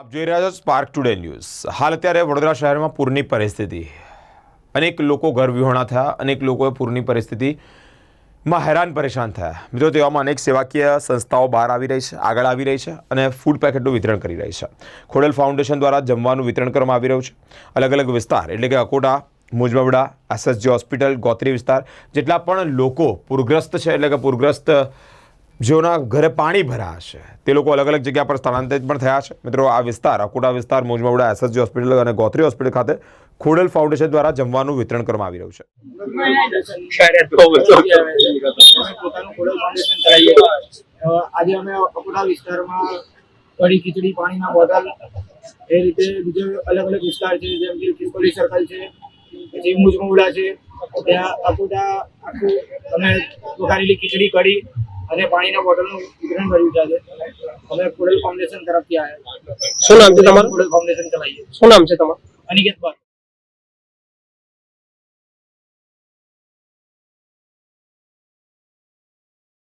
આપ જોઈ રહ્યા છો સ્પાર્ક ટુડે ન્યૂઝ હાલ અત્યારે વડોદરા શહેરમાં પૂરની પરિસ્થિતિ. અનેક લોકો ઘર વિહોણા થયા, અનેક લોકોએ પૂરની પરિસ્થિતિમાં હેરાન પરેશાન થયા. મિત્રો, તેવામાં અનેક સેવાકીય સંસ્થાઓ બહાર આવી રહી છે, આગળ આવી રહી છે અને ફૂડ પેકેટનું વિતરણ કરી રહી છે. ખોડલ ફાઉન્ડેશન દ્વારા જમવાનું વિતરણ કરવામાં આવી રહ્યું છે. અલગ અલગ વિસ્તાર, એટલે કે અકોટા, મુજબવડા એસએસજી હોસ્પિટલ ગોત્રી વિસ્તાર, જેટલા પણ લોકો પૂરગ્રસ્ત છે, એટલે કે પૂરગ્રસ્ત જેઓના ઘરે પાણી ભરાયા છે તે લોકો અલગ અલગ જગ્યા પર સ્થળાંતરિત પણ થયા છે. મિત્રો, આ વિસ્તાર, અકોટા વિસ્તાર, મોજમાવડા, એસએસજી હોસ્પિટલ અને ગોત્રી હોસ્પિટલ ખાતે ખોડલ ફાઉન્ડેશન દ્વારા જમવાનું વિતરણ કરવામાં આવી રહ્યું છે. આજે અમે અકોટા વિસ્તારમાં કઢી, ખીચડી, પાણીના બોટલ, એ રીતે બીજો અલગ અલગ વિસ્તાર છે, જેમ કે ખિસકોલી સર્કલ છે, પછી મુજમુડા છે. ત્યાં અકોટા આખું અમે વઘારેલી ખીચડી, કઢી અને પાણીના બોટલનું વિતરણ કર્યું છે અમે કુડલ ફાઉન્ડેશન તરફથી આવ્યા શું નામ છે તમારું? કુડલ ફાઉન્ડેશન ચલાવીએ શું નામ છે તમારું? અનિકેત પર